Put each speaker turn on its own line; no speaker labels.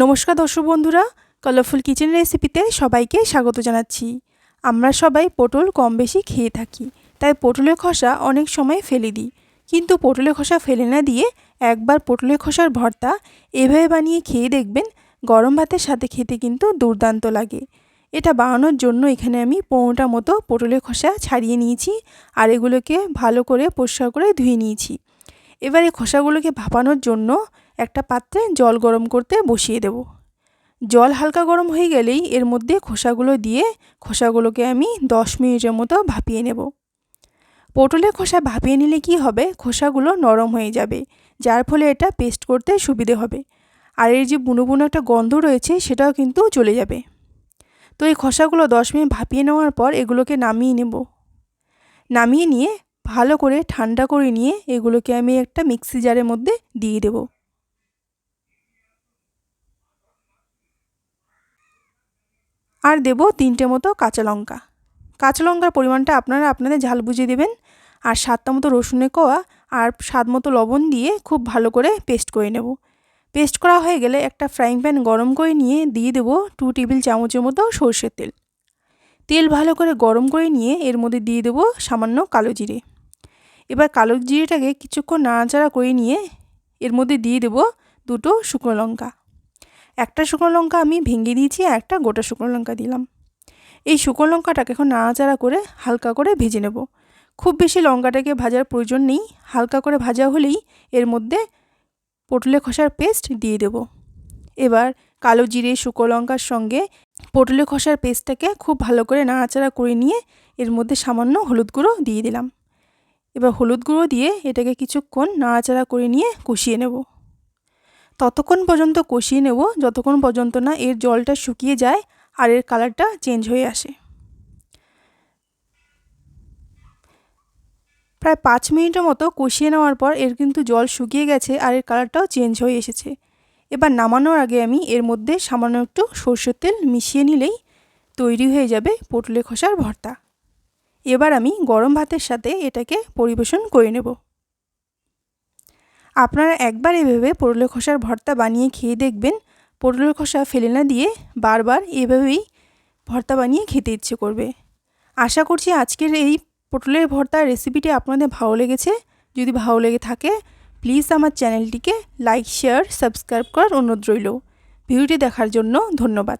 নমস্কার দর্শক বন্ধুরা, কালারফুল কিচেন রেসিপিতে সবাইকে স্বাগত জানাচ্ছি। আমরা সবাই পটল কম বেশি খেয়ে থাকি, তাই পটলের খোসা অনেক সময় ফেলে দিই। কিন্তু পটলের খোসা ফেলে না দিয়ে একবার পটলের খোসার ভর্তা এভাবে বানিয়ে খেয়ে দেখবেন গরম ভাতের সাথে খেতে কিন্তু দুর্দান্ত লাগে। এটা বানানোর জন্য এখানে আমি পনেরোটা মতো পটলের খোসা ছাড়িয়ে নিয়েছি আর এগুলোকে ভালো করে পরিষ্কার করে ধুয়ে নিয়েছি। এবারে খোসাগুলোকে ভাপানোর জন্য একটা পাত্রে জল গরম করতে বসিয়ে দেব। জল হালকা গরম হয়ে গেলেই এর মধ্যে খোসাগুলো দিয়ে খোসাগুলোকে আমি দশ মিনিটের মতো ভাপিয়ে নেব। পটলের খোসা ভাপিয়ে নিলে কি হবে? খোসাগুলো নরম হয়ে যাবে, যার ফলে এটা পেস্ট করতে সুবিধে হবে। আর এর যে বুনো বুনো একটা গন্ধ রয়েছে, সেটাও কিন্তু চলে যাবে। তো এই খোসাগুলো দশ মিনিট ভাপিয়ে নেওয়ার পর এগুলোকে নামিয়ে নেব। নামিয়ে নিয়ে ভালো করে ঠান্ডা করে নিয়ে এগুলোকে আমি একটা মিক্সি জারের মধ্যে দিয়ে দেবো। আর দেব তিনটে মতো কাঁচা লঙ্কা। কাঁচা লঙ্কার পরিমাণটা আপনারা আপনাদের ঝাল বুঝে দেবেন। আর সাতটা মতো রসুনের কোয়া আর স্বাদ মতো লবণ দিয়ে খুব ভালো করে পেস্ট করে নেব। পেস্ট করা হয়ে গেলে একটা ফ্রাইং প্যান গরম করে নিয়ে দিয়ে দেবো টু টেবিল চামচের মতো সর্ষের তেল। তেল ভালো করে গরম করে নিয়ে এর মধ্যে দিয়ে দেবো সামান্য কালো জিরে। এবার কালো জিরেটাকে কিছুক্ষণ নাড়াচাড়া করে নিয়ে এর মধ্যে দিয়ে দেবো দুটো শুকনো লঙ্কা। একটা শুকনো লঙ্কা আমি ভেঙে দিয়েছি একটা গোটা শুকনো লঙ্কা দিলাম। এই শুকনো লঙ্কাটাকে এখন নাড়াচাড়া করে হালকা করে ভেজে নেব। খুব বেশি লঙ্কাটাকে ভাজার প্রয়োজন নেই, হালকা করে ভাজা হলেই এর মধ্যে পটলে খসার পেস্ট দিয়ে দেব। এবার কালো জিরে, শুকনো লঙ্কার সঙ্গে পটলে খসার পেস্টটাকে খুব ভালো করে নাড়াচাড়া করে নিয়ে এর মধ্যে সামান্য হলুদ গুঁড়ো দিয়ে দিলাম। এবার হলুদ গুঁড়ো দিয়ে এটাকে কিছুক্ষণ নাড়াচাড়া করে নিয়ে কষিয়ে নেব। ততক্ষণ পর্যন্ত কষিয়ে নেব। যতক্ষণ পর্যন্ত না এর জলটা শুকিয়ে যায় আর এর কালারটা চেঞ্জ হয়ে আসে। প্রায় পাঁচ মিনিটের মতো কষিয়ে নেওয়ার পর এর কিন্তু জল শুকিয়ে গেছে আর এর কালারটাও চেঞ্জ হয়ে এসেছে। এবার নামানোর আগে আমি এর মধ্যে সামান্য একটু সর্ষের তেল মিশিয়ে নিলেই তৈরি হয়ে যাবে পটলে খসার ভর্তা। এবার আমি গরম ভাতের সাথে এটাকে পরিবেশন করে নেব। আপনারা একবার এভাবে পটলের খোসার ভর্তা বানিয়ে খেয়ে দেখবেন। পটলের খোসা ফেলে না দিয়ে বারবার এভাবেই ভর্তা বানিয়ে খেতে ইচ্ছে করবে। আশা করছি আজকের এই পটলের ভর্তার রেসিপিটি আপনাদের ভালো লেগেছে। যদি ভালো লেগে থাকে প্লিজ আমার চ্যানেলটিকে লাইক শেয়ার সাবস্ক্রাইব করার অনুরোধ রইল। ভিডিওটি দেখার জন্য ধন্যবাদ।